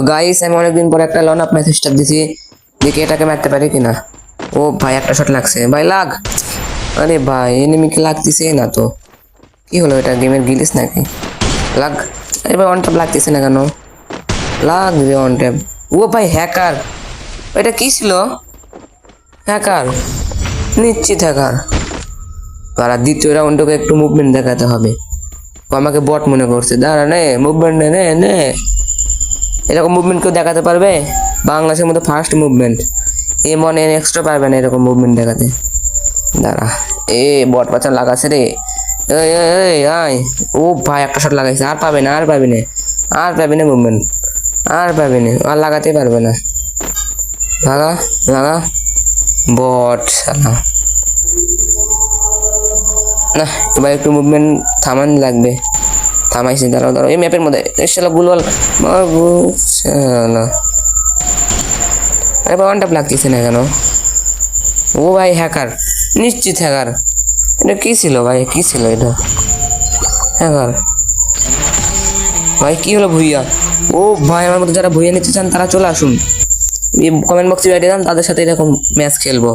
তো গাইস আমি অনেকদিন পর একটা লন আপ মেসেজটা দিছি, দেখি এটাকে মারতে পারি কিনা। ও ভাই, একটা শট লাগছে। ভাই, লাগ। আরে ভাই এনিমিকে লাগতেছে না তো। কি হলো এটা গেমের গিলিস নাকি? লাগ। আরে ভাই অন ট্যাপ লাগতেছে না কেন? লাগ রে অন ট্যাপ ও ভাই হ্যাকার এটা কি ছিল? হ্যাকার নিশ্চিত হ্যাকার আর দ্বিতীয় রাউন্ডকে একটু মুভমেন্ট দেখাতে হবে। আমাকে বট মনে করছে। দাঁড়া, নে মুভমেন্ট নে নে। এরকম মুভমেন্ট কেউ দেখাতে পারবে? বাংলাদেশের মধ্যে ফার্স্ট মুভমেন্ট এ মনে এক্সট্রা পারবে না এরকম মুভমেন্ট দেখাতে। দাঁড়া। এ বট পাচার লাগাছে রে। আয়। ও ভাই, একটা শট লাগাইছে। আর পাবে না, আর পাবে না। আর পাবে না মুভমেন্ট আর পাবে না। আর লাগাতে পারবে না। লাগা লাগা। বট সালা না, এবার একটু মুভমেন্ট থামান লাগবে। থামাইছি, দাঁড়াও দাঁড়াও, এই ম্যাপের মধ্যে। শালা গুলওয়াল শালা। আরে ওয়ান টাপ লাগতেছে না কেন? ও ভাই হ্যাকার নিশ্চিত হ্যাকার এটা কি ছিল ভাই? কি ছিল এটা? হ্যাকার ভাই, কি হলো ভুইয়া? ও ভাই, আমার মতো যারা ভুইয়া নিতে চান, তারা চলে আসুন। কমেন্ট বক্সে বাইরে যান, তাদের সাথে এরকম ম্যাচ খেলব।